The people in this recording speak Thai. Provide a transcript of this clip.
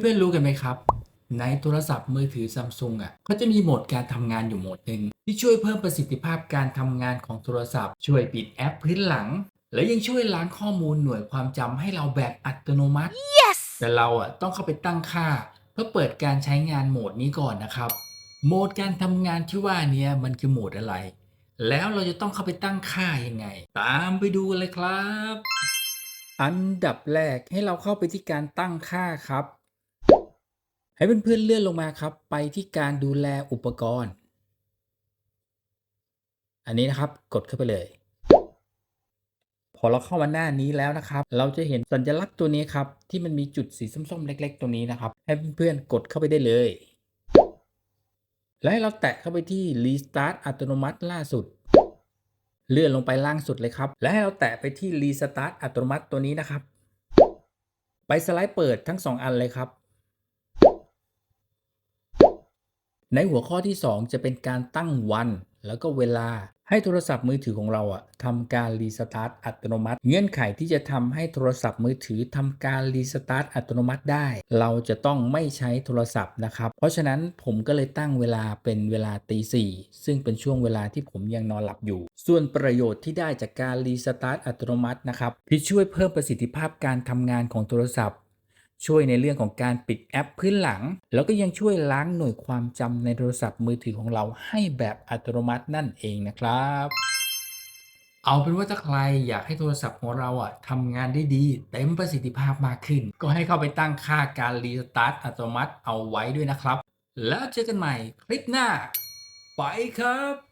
เพื่อนๆรู้กันไหมครับ ในโทรศัพท์มือถือซัมซุงอะเขาจะมีโหมดการทำงานอยู่โหมดหนึ่งที่ช่วยเพิ่มประสิทธิภาพการทำงานของโทรศัพท์ ช่วยปิดแอปพื้นหลัง และยังช่วยล้างข้อมูลหน่วยความจำให้เราแบบอัตโนมัติ Yes! แต่เราอะต้องเข้าไปตั้งค่า เพื่อเปิดการใช้งานโหมดนี้ก่อนนะครับ โหมดการทำงานที่ว่าเนี้ยมันคือโหมดอะไร แล้วเราจะต้องเข้าไปตั้งค่ายังไง ตามไปดูกันเลยครับ อันดับแรกให้เราเข้าไปที่การตั้งค่าครับ ให้เพื่อนๆเลื่อนลงมาครับไปที่การดูแลอุปกรณ์ อันนี้นะครับกดเข้าไปเลย พอเราเข้ามาหน้านี้แล้วนะครับ เราจะเห็นสัญลักษณ์ตัวนี้ครับ ที่มันมีจุดสีส้มๆ เล็ก ๆตรงนี้นะครับ ให้เพื่อนๆกดเข้าไปได้เลย และให้เราแตะเข้าไปที่ Restart อัตโนมัติล่าสุด เลื่อนลงไปล่างสุดเลยครับ และให้เราแตะไปที่ Restart อัตโนมัติตัวนี้นะครับ ไปสไลด์เปิดทั้ง 2 อันเลยครับ ในหัวข้อที่ 2 จะเป็นการตั้งวัน แล้วก็เวลาให้โทรศัพท์มือถือของเราอะทำการรีสตาร์ทอัตโนมัติ เงื่อนไขที่จะทำให้โทรศัพท์มือถือทำการรีสตาร์ทอัตโนมัติได้ เราจะต้องไม่ใช้โทรศัพท์นะครับ เพราะฉะนั้นผมก็เลยตั้งเวลาเป็นเวลาตีสี่ซึ่งเป็นช่วงเวลาที่ผมยังนอนหลับอยู่ ส่วนประโยชน์ที่ได้จากการรีสตาร์ทอัตโนมัตินะครับที่ช่วยเพิ่มประสิทธิภาพการทำงานของโทรศัพท์ ช่วยในเรื่องของการปิดแอปพื้นหลัง แล้วก็ยังช่วยล้างหน่วยความจำในโทรศัพท์มือถือของเราให้แบบอัตโนมัตินั่นเองนะครับ เอาเป็นว่าถ้าใครอยากให้โทรศัพท์ของเราอะทำงานได้ดีเต็มประสิทธิภาพมากขึ้น ก็ให้เข้าไปตั้งค่าการรีสตาร์ทอัตโนมัติเอาไว้ด้วยนะครับ แล้วเจอกันใหม่คลิปหน้า ไปครับ